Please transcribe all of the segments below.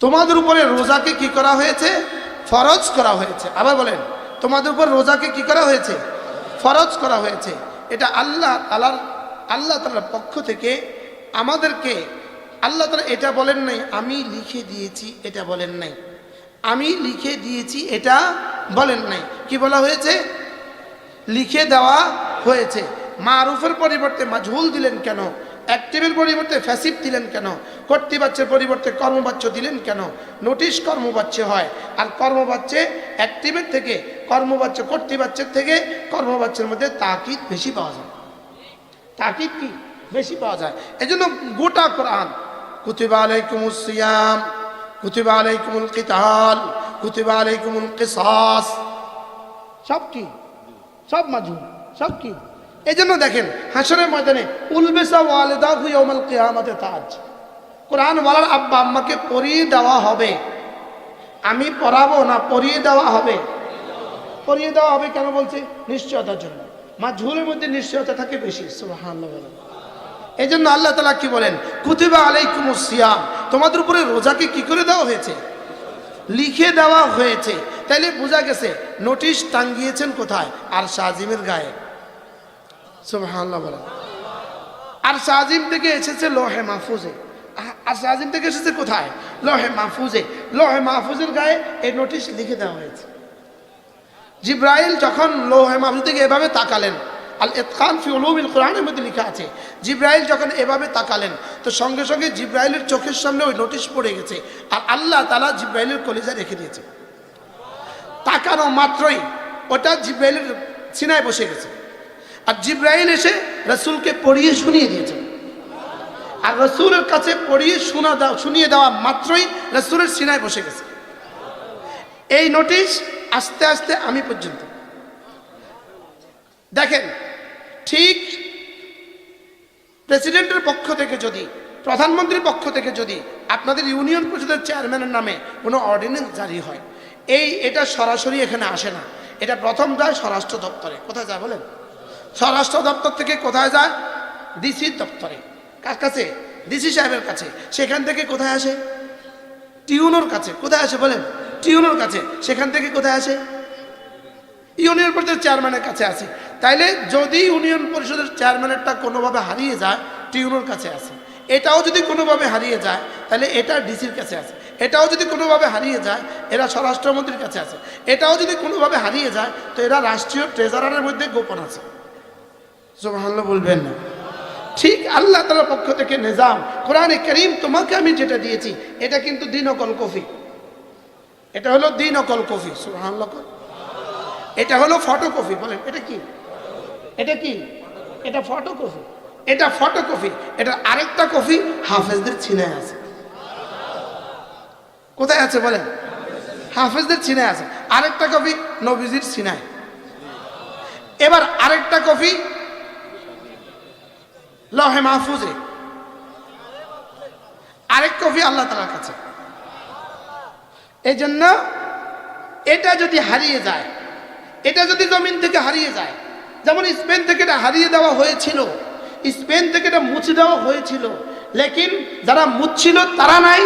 তোমাদের উপরে রোজাকে কি করা হয়েছে? ফরজ করা হয়েছে। আবার বলেন, তোমাদের উপর রোজাকে কি করা হয়েছে? ফরজ করা হয়েছে। এটা আল্লাহ তালার আল্লাহ তালার পক্ষ থেকে আমাদেরকে, আল্লাহ তালা এটা বলেন নাই, আমি লিখে দিয়েছি, এটা বলেন নাই। আমি লিখে দিয়েছি, এটা বলেন নাই। কি বলা হয়েছে? লিখে দেওয়া হয়েছে। মা মারুফের পরিবর্তে মাজহুল দিলেন কেন? অ্যাক্টিভের পরিবর্তে ফ্যাসিভ দিলেন কেন? কর্তৃবাচ্যের পরিবর্তে কর্মবাচ্য দিলেন কেন? নোটিশ কর্মবাচ্য হয়। আর কর্মবাচ্যে অ্যাক্টিভের থেকে কর্মবাচ্য কর্তৃবাচ্যের থেকে কর্মবাচ্যের মধ্যে তাকিদ বেশি পাওয়া যায়। তাকিদ কি? বেশি পাওয়া যায়। এই জন্য গোটা কোরআন, কুতিবা আলাইকুমুস সিয়াম, কুতিবা আলাইকুমুল কিতাল, কুতিবা আলাইকুমুল কিসাস, সব কি? সব মাজুল সব কি? এই জন্য দেখেন, হাসরের ময়দানে, উলবেসা ওয়ালেদা হুইয়মাল কিয়ামতে তাজ। কোরআন বলার আব্বা আম্মাকে পরিয়ে দেওয়া হবে। আমি পড়াবো না, পরিয়ে দেওয়া হবে। পরিয়ে দেওয়া হবে কেন বলছে? নিশ্চয়তার জন্য। মা ঝুলের মধ্যে নিশ্চয়তা থাকে বেশি এই জন্য আল্লাহ তালা কি বলেন? কুতিবা আলাইকুম সিয়াম। তোমাদের উপরে রোজাকে কি করে দেওয়া হয়েছে? লিখে দেওয়া হয়েছে। তাইলে বোঝা গেছে, নোটিশ টাঙ্গিয়েছেন কোথায়? আর শাহজিমের গায়ে। সুবহানাল্লাহ আর শাহজিম থেকে এসেছে লোহে মাহফুজে। আর শাহজিম থেকে এসেছে কোথায়? লোহে মাহফুজে। লোহে মাহফুজের গায়ে এই নোটিশ লিখে দেওয়া হয়েছে। জিব্রাইল যখন লোহে মাহফুজ থেকে এভাবে তাকালেন, আল ফি উলুমিল কোরআনের মধ্যে লেখা আছে, জিব্রাইল যখন এভাবে তাকালেন, তো সঙ্গে সঙ্গে জিব্রাইলের চোখের সামনে ওই নোটিশ পড়ে গেছে, আর আল্লাহ তালা জিব্রাইলের কলিজা রেখে দিয়েছে। তাকানো মাত্রই ওটা জিব্রাইলের সিনায় বসে গেছে। আর জিব্রাইল এসে রসুলকে পড়িয়ে শুনিয়ে দিয়েছে। আর রসুলের কাছে পড়িয়ে শোনা দেওয়া শুনিয়ে দেওয়া মাত্রই রসুলের সিনায় বসে গেছে। এই নোটিশ আস্তে আস্তে আমি পর্যন্ত। দেখেন, ঠিক প্রেসিডেন্টের পক্ষ থেকে যদি, প্রধানমন্ত্রীর পক্ষ থেকে যদি আপনাদের ইউনিয়ন পরিষদের চেয়ারম্যানের নামে কোনো অর্ডিন্যান্স জারি হয়, এই এটা সরাসরি এখানে আসে না। এটা প্রথম যায় স্বরাষ্ট্র দপ্তরে। কোথায় যায় বলেন? স্বরাষ্ট্র দপ্তর থেকে কোথায় যায়? ডিসির দপ্তরে। কার কাছে? ডিসি সাহেবের কাছে। সেখান থেকে কোথায় আসে? টিউনোর কাছে। কোথায় আসে বলেন? টিউনোর কাছে। সেখান থেকে কোথায় আসে? ইউনিয়ন পরিষদের চেয়ারম্যানের কাছে আছে তাইলে যদি ইউনিয়ন পরিষদের চেয়ারম্যানেরটা কোনোভাবে হারিয়ে যায়, টিউনোর কাছে আছে এটাও যদি কোনোভাবে হারিয়ে যায় তাহলে এটা ডিসির কাছে আছে এটাও যদি কোনোভাবে হারিয়ে যায়, এরা স্বরাষ্ট্রমন্ত্রীর কাছে আছে এটাও যদি কোনোভাবে হারিয়ে যায়, তো এরা রাষ্ট্রীয় ট্রেজারারের মধ্যে গোপন আছে। সুবহানাল্লাহ বলবেন না। ঠিক আল্লাহ তালার পক্ষ থেকে নিজাম। কোরআনে করিম তোমাকে আমি যেটা দিয়েছি, এটা কিন্তু দিন অকল কফি। এটা হলো দিন অকল কফি কর। এটা হলো ফটোকপি বলেন, এটা কি? এটা কি? এটা ফটোকপি এটা ফটোকপি এটা আরেকটা কপি হাফেজদের ছিনায় আছে। কোথায় আছে বলেন? হাফেজদের ছিনায় আছে। আরেকটা কপি নবীজির ছিনায়। এবার আরেকটা কপি লহে মাহফুজে। আরেক কপি আল্লাহ তালার কাছে। এই জন্য এটা যদি হারিয়ে যায়, এটা যদি জমিন থেকে হারিয়ে যায়, যেমন স্পেন থেকে এটা হারিয়ে দেওয়া হয়েছিল, স্পেন থেকে এটা মুছে দেওয়া হয়েছিল, লেকিন যারা মুছছিল তারা নাই,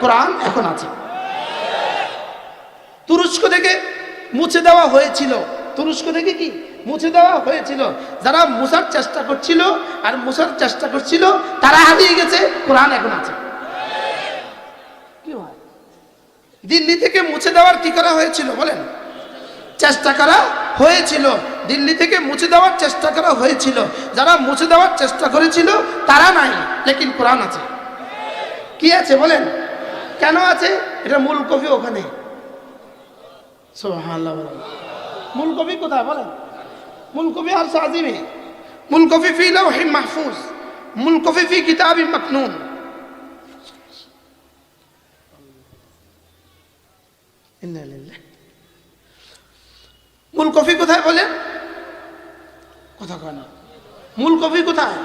কোরআন এখন আছে। তুরস্ক থেকে মুছে দেওয়া হয়েছিল, তুরস্ক থেকে কি? মুছে দেওয়া হয়েছিল। যারা মুছার চেষ্টা করছিল আর মুছার চেষ্টা করছিল, তারা হারিয়ে গেছে। কোরআন এখন আছে। দিল্লি থেকে মুছে দেওয়ার কি করা হয়েছিল বলেন? চেষ্টা করা হয়েছিল। দিল্লি থেকে মুছে দেওয়ার চেষ্টা করা হয়েছিল। যারা মুছে দেওয়ার চেষ্টা করেছিল, তারা নাই, লেকিন কোরআন আছে। কি আছে বলেন? কেন আছে? এটা মূল কবি ওখানে। মূল কবি কোথায় বলেন? মূল কবি আর সাজিমে মূল কবি ফি লাউহিন মাহফুজ মূল কবি ফি কিতাবি মাকনুন। ইন্না মূল কফি কোথায় বলেন কথা কয় না। মূল কফি কোথায়?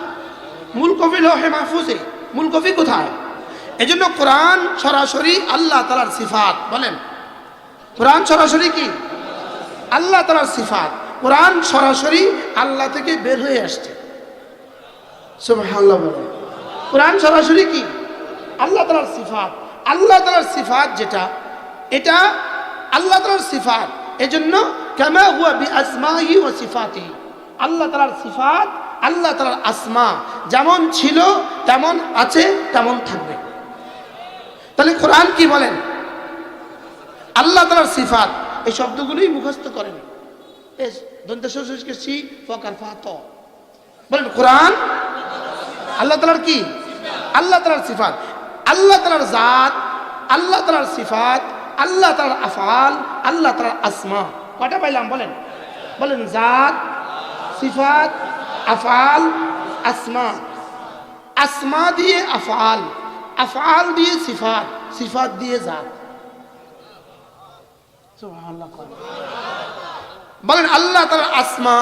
মূল কফি লোহে মাহফুজে। মূল কফি কোথায়? এই জন্য কোরআন সরাসরি আল্লাহ তালার সিফাত বলেন। কোরআন সরাসরি কি? আল্লাহ তালার সিফাত। কোরআন সরাসরি আল্লাহ থেকে বের হয়ে আসছে। কোরআন সরাসরি কি? আল্লাহ তালার সিফাত। আল্লাহ তালার সিফাত যেটা, এটা আল্লাহ তালার সিফাত। এজন্য কেমা হুয়া বি আসমাহি ও সিফাতি আল্লাহ তালার সিফাত, আল্লাহ তালার আসমা। যেমন ছিল, তেমন আছে, তেমন থাকবে। তাহলে কোরআন কি বলেন? আল্লাহ তালার সিফাত। এই শব্দগুলোই মুখস্থ করেন। দন্ত শেষকে সি ফকার ফাত বলেন কোরআন আল্লাহ তালার কি আল্লাহ তালার সিফাত আল্লাহ তালার জাত আল্লাহ তালার সিফাত আল্লাহ তালার আফাল আল্লাহ তালার আসমা কটা পাইলাম বলেন বলেন জাত সিফাত আফাল আসমা আসমা দিয়ে আফাল আফাল দিয়ে সিফাত সিফাত দিয়ে জাত সুবহানাল্লাহ। বলেন, আল্লাহ তার আসমা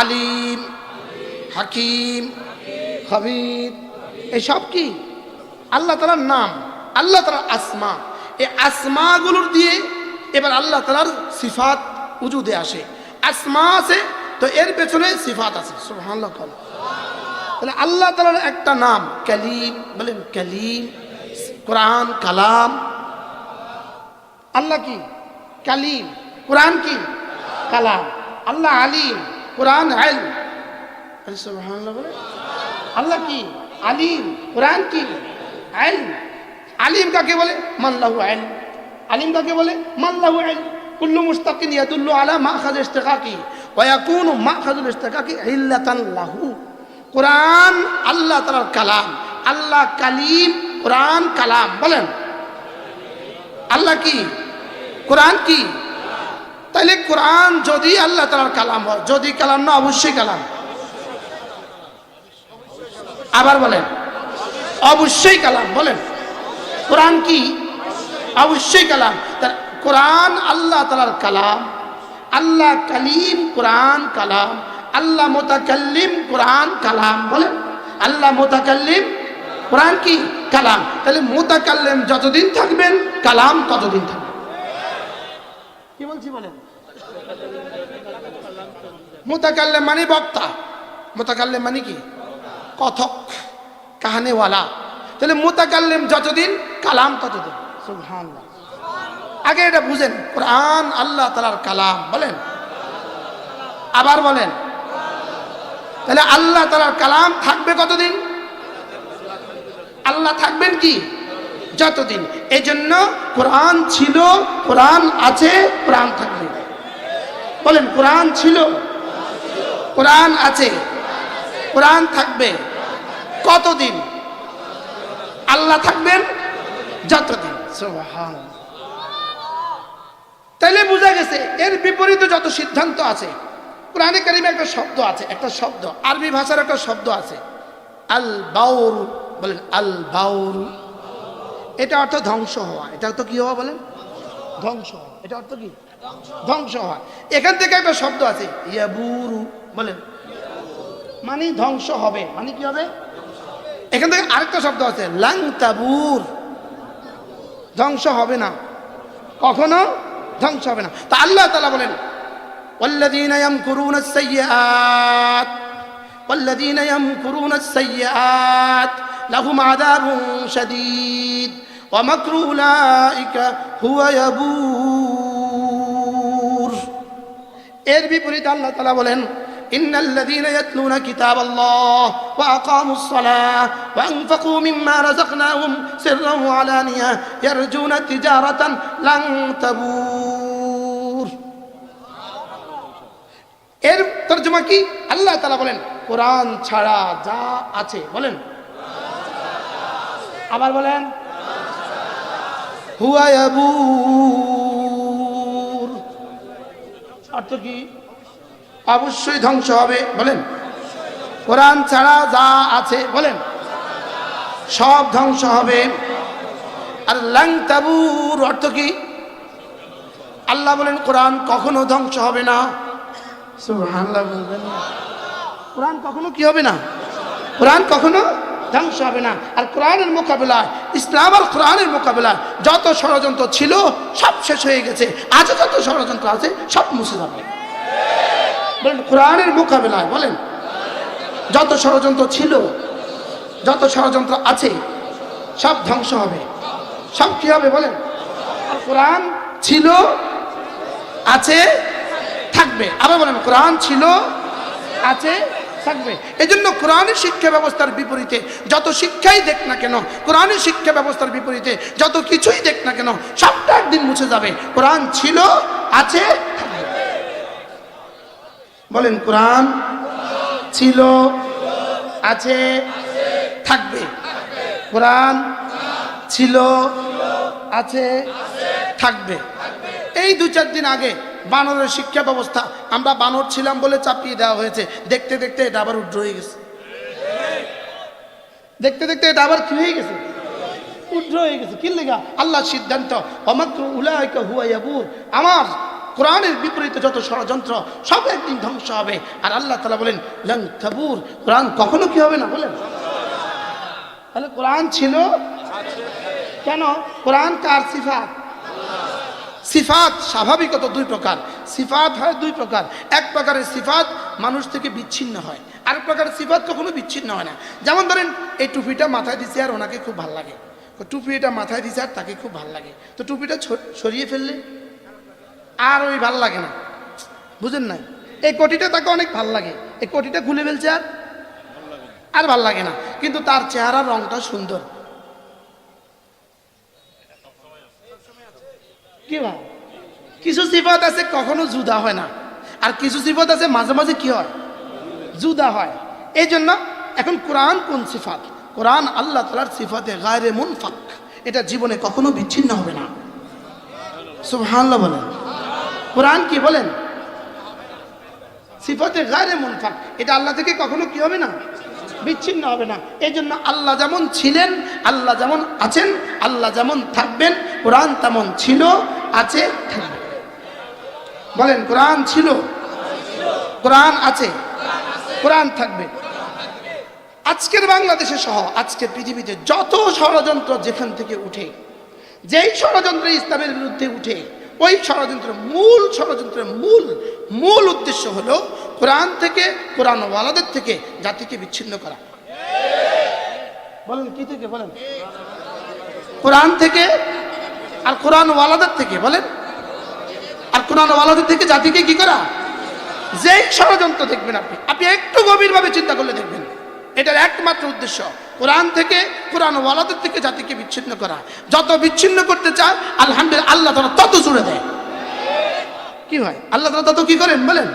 আলিম, হাকিম খবির এসব কি? আল্লাহ তালার নাম, আল্লাহ তালার আসমা। এই আসমাগুলোর দিয়ে এবার আল্লাহ তালার সিফাত উজুদে আসে। আসমা আছে, তো এর পেছনে সিফাত আছে। তাহলে আল্লাহ তালার একটা নাম, কালিম, বলেন কালিম, কোরআন, কালাম। আল্লাহ কি? কালিম। কোরআন কি? কালাম। আল্লাহ আলিম, কোরআন আইল। আল্লাহ কি? আলিম। কোরআন কি? আইল। আলিম কাকে বলে? মাল্লাহু আইল। আলিম কাকে বলে? মাল্লাহু আইল। কুল্লু মুস্তাকিন ইয়াদুল্লু আলা মাখাজ ইস্তিকাকি ওয়া ইয়াকুনু মাখাজুল ইস্তিকাকি ইল্লাতান লাহু। কোরআন আল্লাহ তাআলার কালাম। আল্লাহ কালিম, কোরআন কালাম। বলেন। আল্লাহ কি? কোরআন কি? তাইলে কোরআন যদি আল্লাহ তালার কালাম হয়, যদি কালাম না, অবশ্যই কালাম। আবার বলেন, অবশ্যই কালাম, বলেন। কোরআন কি? অবশ্যই কালাম। কোরআন আল্লাহ তালার কালাম, আল্লাহ কালিম কোরআন কালাম, আল্লাহ মোতাকাল্লিম কোরআন কালাম, বলেন। আল্লাহ মোতাকাল্লিম কোরআন কি? কালাম। তাহলে মোতাকাল্লিম যতদিন থাকবেন, কালাম ততদিন থাকবে কি বলছি বলেন? মোতাকাল্লিম মানে বক্তা। মোতাকাল্লিম মানে কি? কথক, কাহানেওয়ালা। তাহলে মোতাকাল্লিম যতদিন, কালাম ততদিন। সুবহানাল্লাহ। আগে এটা বুঝেন, কোরআন আল্লাহ তালার কালাম, বলেন? আবার বলেন? তাহলে আল্লাহ তালার কালাম থাকবে কতদিন? আল্লাহ থাকবেন কি? যতদিন। এই জন্য কোরআন ছিল, কোরআন আছে, কোরআন থাকবে। বলেন, কোরআন ছিল? কোরআন আছে। কোরআন থাকবে। কতদিন? আল্লাহ থাকবেন যতদিন। তাইলে বোঝা গেছে, এর বিপরীতে যত সিদ্ধান্ত আছে, কোরআনে কারিমে একটা শব্দ আছে, একটা শব্দ। আরবি ভাষার একটা শব্দ আছে। আল বাউরু বলেন আল বাউরু এটা অর্থ ধ্বংস হওয়া এটা অর্থ কি হওয়া বলেন ধ্বংস হওয়া এটা অর্থ কি ধ্বংস হওয়া এখান থেকে একটা শব্দ আছে ইয়াবুরু বলেন মানে ধ্বংস হবে মানে কি হবে এখান থেকে আরেকটা শব্দ আছে লাং তাবুর ধ্বংস হবে না কখনো ধ্বংস হবে না তা আল্লাহ তালা বলেন والذين يمكرون السيئات والذين يمكرون السيئات لهم عذاب شديد ومكر أولئك هو يبور এর বিপরীতে আল্লাহ তালা বলেন إن الذين يتلون كتاب الله وأقاموا الصلاة وأنفقوا مما رزقناهم سرا وعلانية يرجون تجارة لن تبور এর তর্জমা কি আল্লাহ তালা বলেন কোরআন ছাড়া যা আছে বলেন আবার বলেন কি? অবশ্যই ধ্বংস হবে, বলেন। কোরআন ছাড়া যা আছে, বলেন। সব ধ্বংস হবে। আর লাং তাবুর অর্থ কি? আল্লাহ বলেন, কোরআন কখনো ধ্বংস হবে না। বলবেন। কোরআন কখনো কি হবে না? কোরআন কখনো ধ্বংস হবে না। আর কোরআনের মোকাবেলায়, ইসলাম আর কোরআনের মোকাবেলায় যত ষড়যন্ত্র ছিল, সব শেষ হয়ে গেছে। আজ যত ষড়যন্ত্র আছে, সব মুছে যাবে। বলেন, কোরআনের মোকাবেলায়, বলেন, যত ষড়যন্ত্র ছিল, যত ষড়যন্ত্র আছে, সব ধ্বংস হবে। সব কি হবে, বলেন? কোরআন ছিল, আছে, থাকবে। আবার বলেন, কোরআন ছিল, আছে থাকবে। এই জন্য কোরআনের শিক্ষা ব্যবস্থার বিপরীতে যত শিক্ষাই দেখ না কেন, কোরআনের শিক্ষা ব্যবস্থার বিপরীতে যত কিছুই দেখ না কেন, সবটা একদিন মুছে যাবে। কোরআন ছিল, আছে, বলেন কোরআন ছিল, আছে, থাকবে। কোরআন ছিল, আছে, থাকবে। এই দু চার দিন আগে বানরের শিক্ষা ব্যবস্থা। আমরা বানর ছিলাম বলে চাপিয়ে দেওয়া হয়েছে। দেখতে দেখতে এটা আবার উড্র হয়ে গেছে। দেখতে দেখতে এটা আবার কি হয়ে গেছে? উড্র হয়ে গেছে। কি লেগা? আল্লাহ সিদ্ধান্ত। অমাক্র উলায়কা হুয়াইয়াবুর আমার কোরআনের বিপরীতে যত ষড়যন্ত্র, সব একদিন ধ্বংস হবে। আর আল্লাহ তালা বলেন লং তাবুর। কোরআন কখনো কি হবে না বলেন? তাহলে কোরআন ছিল? কেন? কোরআন কার সিফাত? সিফাত স্বাভাবিকত দুই প্রকার। সিফাত হয় দুই প্রকার। এক প্রকারের সিফাত মানুষ থেকে বিচ্ছিন্ন হয়। আর এক প্রকারের সিফাত কখনো বিচ্ছিন্ন হয় না। যেমন ধরেন, এই টুপিটা মাথায় দিছে আর ওনাকে খুব ভালো লাগে। টুপি এটা মাথায় দিছে আর তাকে খুব ভালো লাগে। তো টুপিটা সরিয়ে ফেললে আর ওই ভালো লাগে না। বুঝেন নাই? এই কোটিটা তাকে অনেক ভালো লাগে। এই কোটিটা খুলে ফেলছে আর আর ভালো লাগে না। কিন্তু তার চেহারার রংটা সুন্দর। কি ভাই কিছু সিফত আছে, কখনো জুদা হয় না। আর কিছু সিফত আছে মাঝে মাঝে কি হয়? জুদা হয়। এই জন্য এখন কোরআন কোন সিফাত কোরআন আল্লাহ তালার সিফাতে গায়রে মুনফাক। এটা জীবনে কখনো বিচ্ছিন্ন হবে না। সুবহানাল্লাহ বলেন। কোরআন কি বলেন? সিফাতে গায়রে মুনফাক। এটা আল্লাহ থেকে কখনো কি হবে না? বিচ্ছিন্ন হবে না। এই জন্য আল্লাহ যেমন ছিলেন, আল্লাহ যেমন আছেন, আল্লাহ যেমন থাকবেন, কোরআন তেমন ছিল। আছে? বলেন, কোরআন ছিল? কোরআন আছে? কোরআন থাকবে। আজকের বাংলাদেশে সহ আজকের পৃথিবীতে যত ষড়যন্ত্র যেখান থেকে উঠে, যেই ষড়যন্ত্র ইসলামের বিরুদ্ধে উঠে, ওই ষড়যন্ত্রের মূল ষড়যন্ত্রের মূল মূল উদ্দেশ্য হলো কোরআন থেকে কোরআন ওয়ালাদের থেকে জাতিকে বিচ্ছিন্ন করা। বলেন, কি থেকে বলেন? কোরআন থেকে আর কোরআন ওয়ালাদের থেকে বলেন। আর কোরআন ওয়ালাদের থেকে জাতিকে কি করা? যেই ষড়যন্ত্র দেখবেন আপনি আপনি একটু গভীরভাবে চিন্তা করলে দেখবেন। এটার একমাত্র উদ্দেশ্য, কোরআন থেকে কোরআন ওয়ালাদের থেকে জাতিকে বিচ্ছিন্ন করা। যত বিচ্ছিন্ন করতে চান, আলহামদুলিল্লাহ আল্লাহ তারা তত জুড়ে দেয় কি হয়? আল্লাহ তারা তত কি করেন বলেন?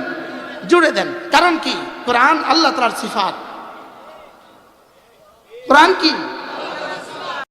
জুড়ে দেন। কারণ কি? কোরআন আল্লাহ তালার সিফাত। কোরআন কি?